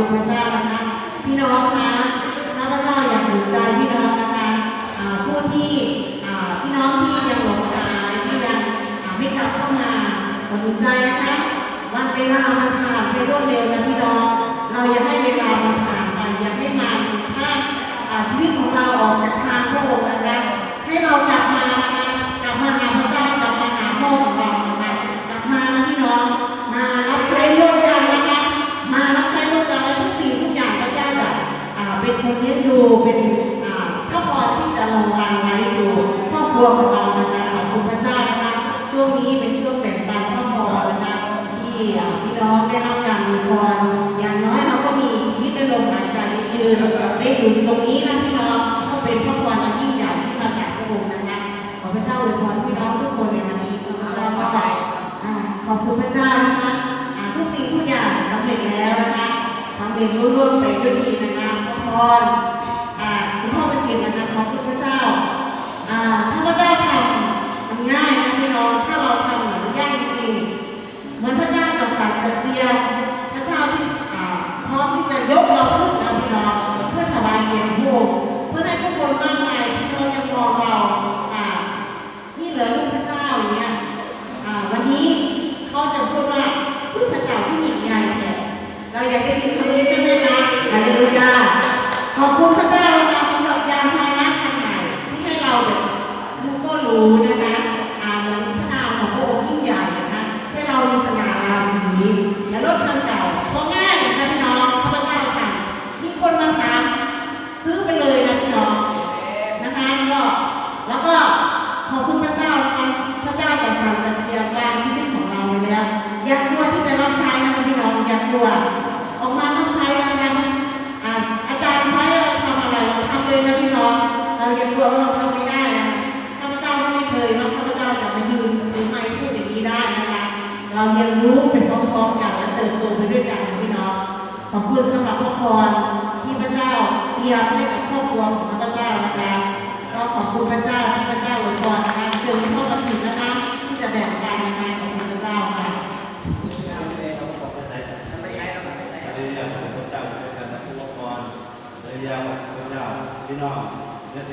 คุณพระเจ้านะคะ พี่น้องคะข้าพเจ้าอยากหนุนใจพี่น้องนะคะผู้ที่พี่น้องที่ยังหลงทางที่ยังไม่กลับเข้ามาหนุนใจนะคะวันเวลามันผ่านไปรวดเร็วนะพี่น้อง เราอย่าให้เวลามันผ่านไปอย่าให้มันท่าชีวิตของเราออกจากทางพระองค์นะคะให้เรา ไปด้วยดีนะคะพระพรคุณพ่อประสิทธิ์นะคะขอบคุณพระเจ้าถ้าพระเจ้าทำมันง่ายนะพี่น้องถ้าเราทำมันยากจริง เหมือนพระเจ้าจัดสรรจัดเตรียมพระเจ้าที่พร้อมที่จะยกเราขึ้นนะพี่น้องเพื่อถวายเกียรติพระองค์เพื่อให้ผู้คนมากมายที่เขายังมองเรานี่เหลือลูกพระเจ้าอย่างเงี้ยวันนี้เขาจะพูดว่าลูกพระเจ้าที่ยิ่งใหญ่เนี่ยเราอยากได้ยินคำนี้ใช่ไหมคะ ฮาเลลูยาขอบคุณ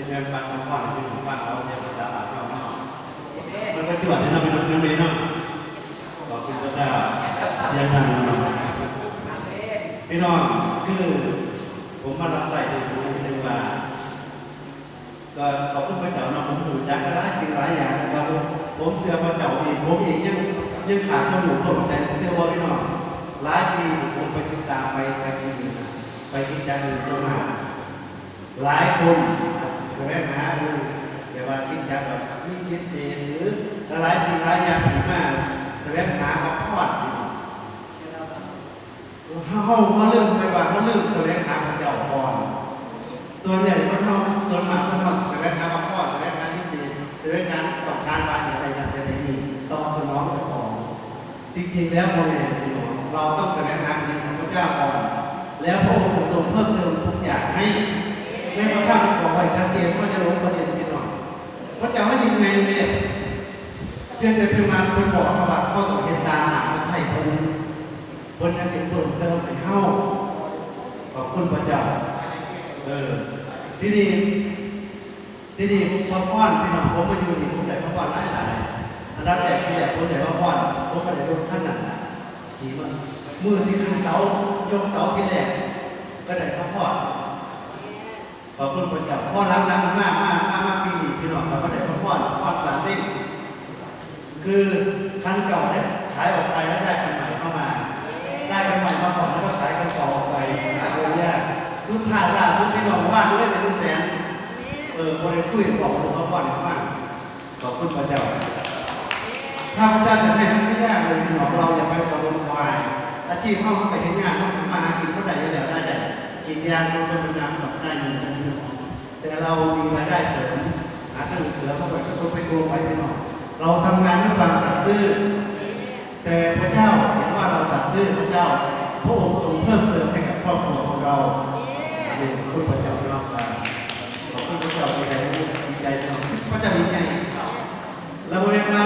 เรียนฟังคำพ่อที่ผมฟังเราเรียนภาษาบาลีเนาะมันก็จวดที่เราะเป็นนักเรียเนาะขอบคุณพระเจ้าเสียงดังเนาะพี่น้องคือผมมารับใส่ที่ผมเซวาก็ขอบคุณพระเจ้าเนาะผมหูจักก็ได้สิ่งหลายอย่างนะครับผมเสือพระเจ้าเองผมเองยังยังขาดข้อมูลผมแต่เชื่อว่าพี่น้องหลายปีผมไปติดตามไปไปที่นี่ไปที่จันทร์สมาหลายคน แสวงหาดูแต่าว่าที่จะแบบมีจิตเองหรือหลายสิ่งหลายอย่างที่มาแสวงหากับพอดเขาเขาเริ่มไปว่าเขาเริ่มแสวงหาพระเจ้าพรส่วนใหญ่คนเขาส่วนมากคนเขาแสวงหากับพอแสวงหาที่ดีแสวงหาต้องการว่าอย่างไรอย่างไรดีต้องสนองเจ้าของจริงๆแล้วโมเดลเราต้องแสดงทางดีของพระเจ้าก่อนแล้วพระองค์จะทรงเพิ่มเติมทุกอย่างให้ ในพระธรรมบอกไว้ชัดเจนว่าจะลงประเด็นที่หน่อยพระเจ้าว่ายังไงเนี่ยเพียงแต่เพียงมาเป็นบอกเขาว่าก็ต้องเห็นตามหามาไทยคนคนนั้นจะเพิ่มเติมให้เฮาขอบคุณพระเจ้าเออที่นี่ที่นี่พระพรพี่น้องผมมาอยู่นี่ผมได้พระพรหลายหลายอันดับแรกที่อยากคนได้พระพรผมก็ได้ลงขั้นนั้นที่มันมือที่ขึ้นเสายกเสาที่แรกก็ได้พระพร ขอบคุณพระเจ้าพ่อรักรักมากมากมากมากปีนี้พี่น้องเราก็ได้พระพรพรสามเด้งคือคันเก่าเนี่ยขายออกไปแล้วได้คันใหม่เข้ามา ได้คันใหม่มาก่อนแล้วก็ขายคันเก่าออกไปหาโดยแยกสุดท้ายล่าสุดพี่น้องว่าด้วยเป็นแสนเออบริคุยบอกผมเขาก่อนมากขอบคุณพระเจ้าถ้าพระเจ้าจะให้มันไม่ยากเลยพี่น้องเราอย่าไปกังวลวายอาชีพเข้ามาแต่เห็นงานเข้ามาหากินก็ได้อยู่แล้วได้แต่ กินยางมันเป็นน้ำกับได้เงินจังเลยแต่เรามีรายได้เสริมหาเงินเสือเข้าไปก็ต้องไปรวมไว้พี่น้องเราทำงานด้วยความสัตย์ซื่อแต่พระเจ้าเห็นว่าเราสัตย์ซื่อพระเจ้าพระองค์ทรงเพิ่มเติมให้กับครอบครัวของเราเองคุณพระเจ้าเราไปขอบคุณพระเจ้าดีใจดีใจจังพระเจ้าดีใจเราเรียนมา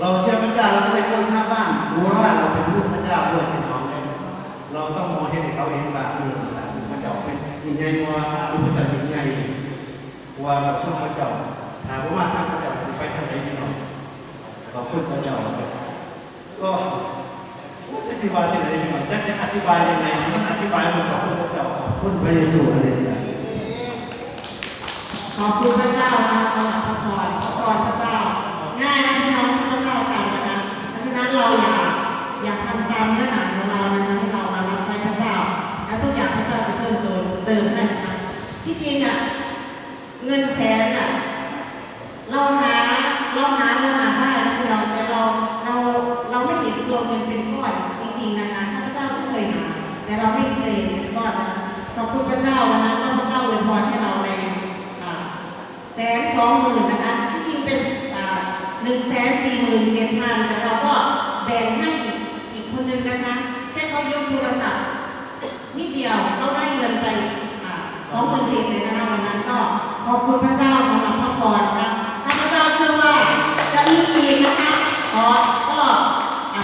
เราเชื่อพระเจ้าเราก็เลยคนข้างบ้านรู้ว่าราเป็นลูกพระเจ้าด้วยเป็น ใหญ่ว่าอุปจักรยิ่งใหญ่ว่าเราช่วงพเจ้าถามว่าทางพเจ้าสิไปทางไหนพี่น้องขอบคุณพระเจ้าก็อธิบายที่ไหนพี่น้องจะจะอธิบายยังไงมันอธิบายมันขอบคุณพระเจ้าขอบคุณพระเยซูอะไรเนี่ยขอบคุณพระเจ้านะสำหรับพระพรพระพรพระเจ้า ง่ายนะพี่น้องพระเจ้ากันนะเพราะฉะนั้นเราอย่าอย่าทำตามเนื้อหนังของเรา เติมให้นะคะที่จริงอะเงินแสนอะเราหาเราหาเราหาได้นะพี่น้องแต่เราเราเราไม่เห็นตัวเงินเป็นก้อนจริงๆนะคะพระเจ้าก็เคยหาแต่เราไม่เคยเห็นเป็นก้อนนะคะขอบคุณพระเจ้าวันนั้นพระเจ้าอวยพรให้เราแรงแสนสองหมื่นนะคะที่จริงเป็นหนึ่งแสนสี่หมื่นเจ็ดพันแต่เราก็แบ่งให้อีกคนนึงนะคะแค่เขายกโทรศัพท์นิดเดียวเขาได้เงินไป สองคนเจ็ดเลยนะคะวันนั้นก็ขอบคุณพระเจ้าสำหรับพระพรนะคะถ้าพระเจ้าเชื่อว่าจะมีอีกนะคะขอก็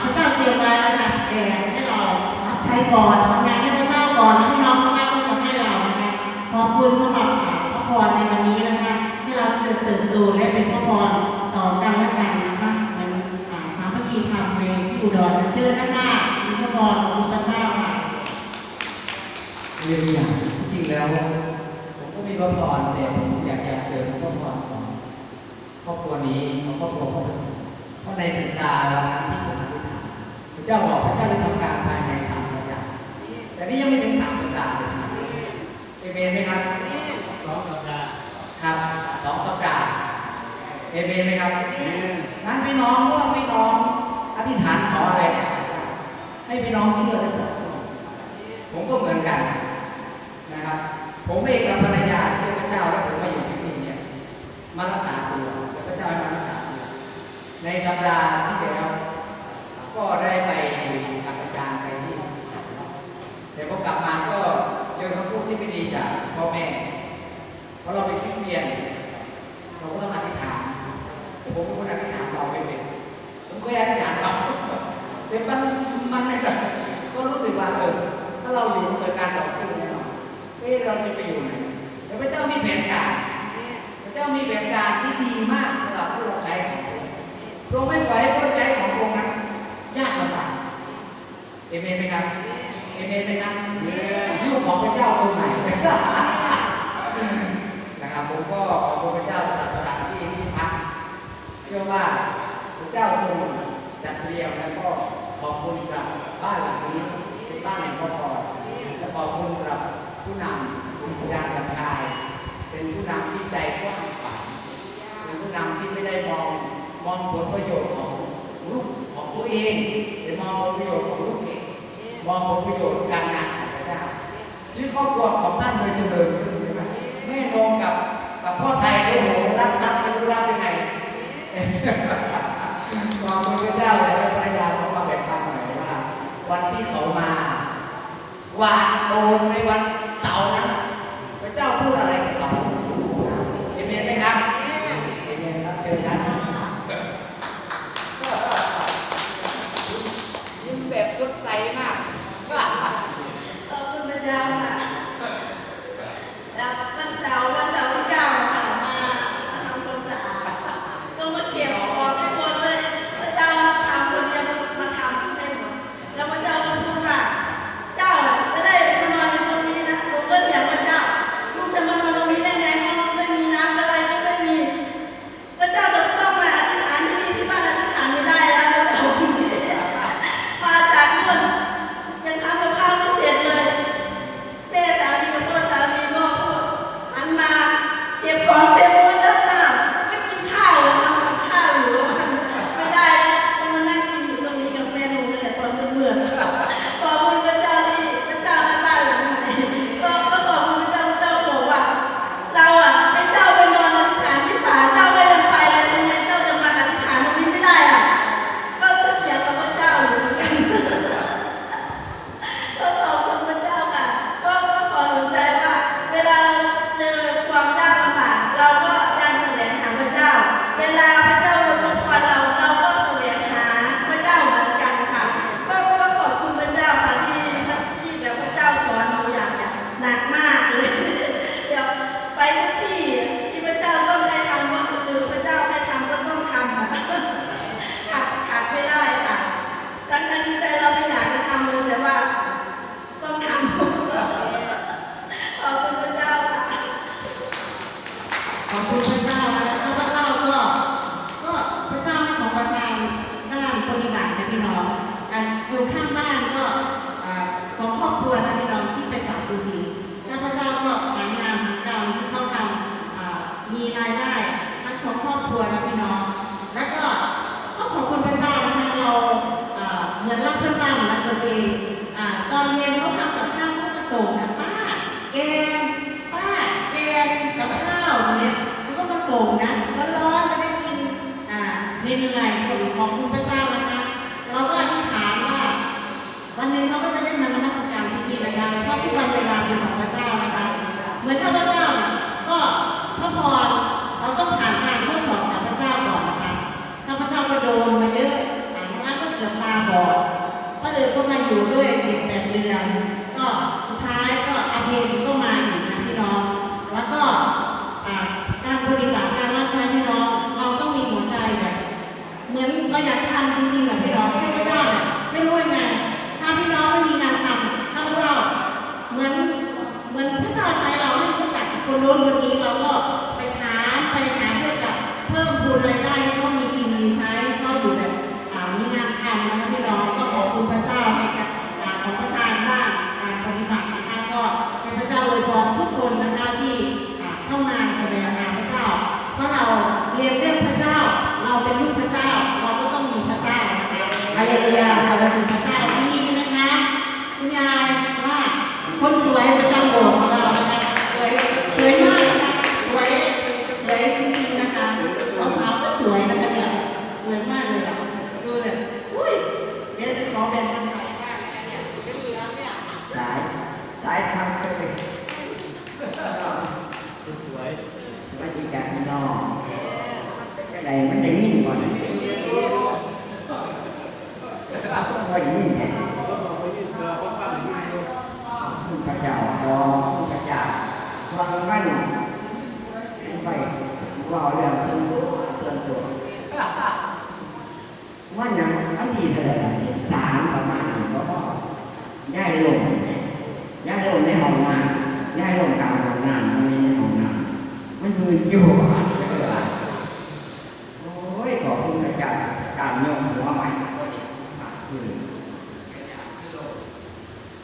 พระเจ้าเตรียมไว้แล้วนะแต่ให้เรารับใช้ก่อนทำงานให้พระเจ้าก่อนนะพี่น้องนะ พี่น้องเชื่อและศรัทธาผมก็เหมือนกันนะครับ ผมเองกับภรรยาเชื่อพระเจ้าแล้วผมมาอยู่ที่นี่เนี่ยมารักษาตัวพระเจ้าให้มารักษาตัวในสัปดาห์ที่แล้วก็ได้ไปกับอาจารย์ไปที่แต่พอกลับมาก็เจอคำพูดที่ไม่ดีจากพ่อแม่เพราะเราเป็นคริสเตียนเราก็ต้องอธิษฐานผมเป็นคนอธิษฐานเราไม่เป็นผมเคยอธิษฐานเราแต่มัน มันไม่แบบก็รู้สึกว่าเออถ้าเราอยู่เกิดการต่อสู้แน่นอนเอ๊ะเราจะไปอยู่ไหนแต่พระเจ้ามีแผนการพระเจ้ามีแผนการที่ดีมากสำหรับผู้รับใช้ของพระองค์พระองค์ไม่ปล่อยให้ผู้รับใช้ของพระองค์นั้นยากลำบากเอเมนไหมครับเอเมนไหมครับลูกของพระเจ้าคนไหนนะครับผมก็ขอบคุณพระเจ้าสำหรับสถานที่ที่พักเชื่อว่าพระเจ้าทรงจัดเตรียมแล้วก็ ขอบคุณสำหรับบ้านหลังนี้เป็นบ้านแห่งพระพรและขอบคุณสำหรับผู้นำคุณพยานสัญชาย เป็นผู้นำที่ใจกว้างขวางเป็นผู้นำที่ไม่ได้มองมองผลประโยชน์ของลูกของตัวเองแต่มองผลประโยชน์ของลูกเองมองผลประโยชน์การงานของพระเจ้าชีวิตครอบครัวของท่านเลยเจริญขึ้นใช่ไหมแม่นงกับกับพ่อไทยโอ้โหรักทรัพย์ไม่รู้รักยังไงขอบคุณพระเจ้าเขามาแบ่งปันหน่อยว่า วันที่เขามาวาดโอนในวัน เหนื่อยๆขอของคุณพระเจ้านะคะ เราก็อธิษฐานว่า วันหนึ่งเราก็จะได้มานมัสการที่นี่นะคะเพราะทุกวันเวลาเป็นของพระเจ้านะคะ เหมือนถ้าพระเจ้าก็พระพรเราต้องผ่านการทดสอบจากพระเจ้าก่อนนะคะถ้าพระเจ้าก็โดนมาเยอะหางานก็เกือตาบอดก็เลยต้องมาอยู่ด้วยเจ็ดแปดเดือน ก็สุดท้ายก็อาเพนก็มาอยู่นะพี่น้อง แล้วก็การปฏิบัติ ปรยากทำจริงๆแบบที่เราให้พระเจ้าไม่รู้ยังไง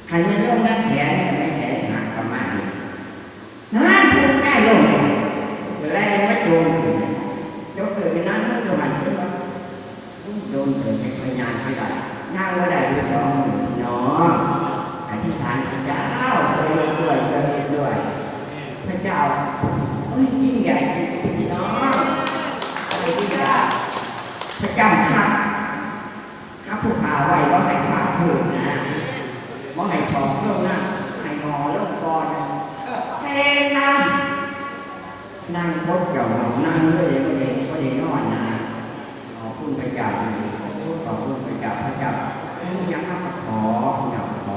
还是弄个田 นั่งพบเกี่ยวเรานั่งด้วยเองเองก็ดีนอนนะขอคุณพระเจ้าขอคุณขอคุณพระเจ้าพระเจ้าไม่ยังมาขอขอ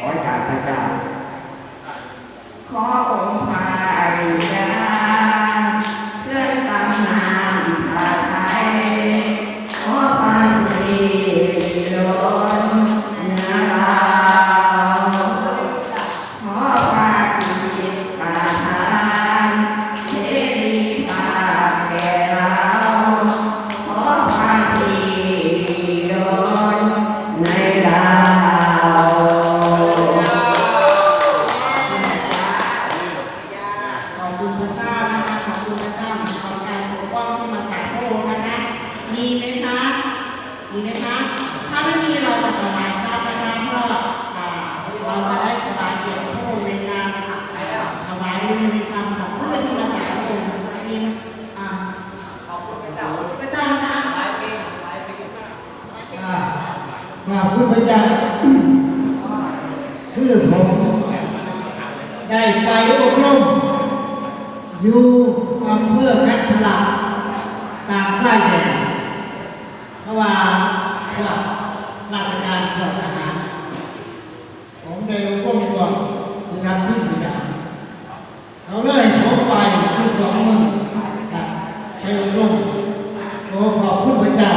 ขอจากพระเจ้าขอ ทำเพื่อกัดทลาตามค่ายแดงเพราะว่าหลักราชการกอาหารของเดวก้มตัวมีทำที่ปีดาเขาเลยเขาไปที่สองมือไปลงโอ้ขอบคุณพระเจ้า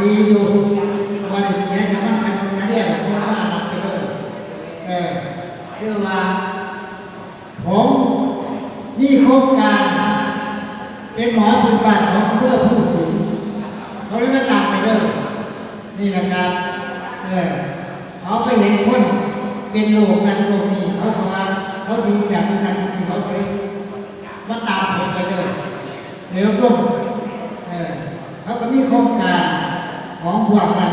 ดีอยู่วันนี้นะมันทำงานเรียกคนว่าหลักไปเลยเออเรื่อมาผมนี่โครงการ เป็นหมอบุญบาทของเพื่อผู้สูงเขาเรียกว่าตามไปเด้อนี่นะครับเออเขาไปเห็นคนเป็นโลกันโลกีเขาบอกว่าเขาดีจากนั้นที่เขาไปว่าตามเห็นไปเด้อเดี๋ยวก็เออเขาก็มีโครงการของพวกนั้น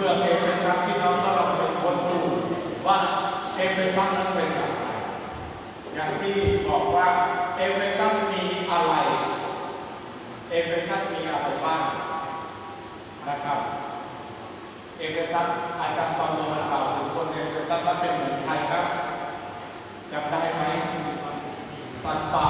มือเอเฟซัสพี่น้องก็เราเป็นคนดูว่าเอเฟซัสนั้นเป็นอะไรอย่างที่บอกว่าเอเฟซัสมีอะไร เอเฟซัสมีอะไรบ้างนะครับ เอเฟซัสอาจารย์ตอนโนมากล่าวถึงคนเอเฟซัสว่าเป็นเหมือนใครครับจำได้ไหมสัตว์ป่า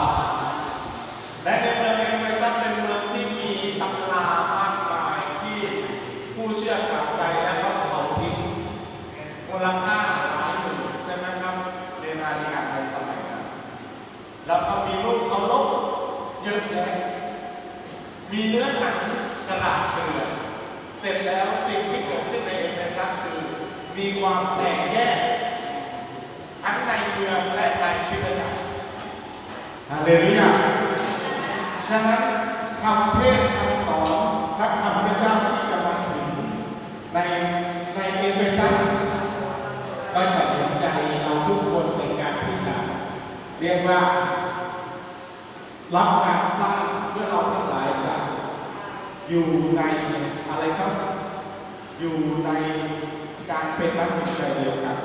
ยอะแยะมีเนื้อหนังกระดาษเกลือเสร็จแล้วสิ่งที่เกิดขึ้นในเอกลักษณ์คือ มีความแตกแยกทั้งในเมืองและในคิดจักรฮาเลลูยาฉะนั้นคำเทศคำสอนและคำพระเจ้าที่จะมาถึงในในเอเฟซัสก็จะเห็นใจเราทุกคนในการที่าะเรียกว่า รับการสร้างเพื่อเราทั้งหลายจะอยู่ในอะไรครับ อยู่ในการเป็นนักบินใจเดียวกัน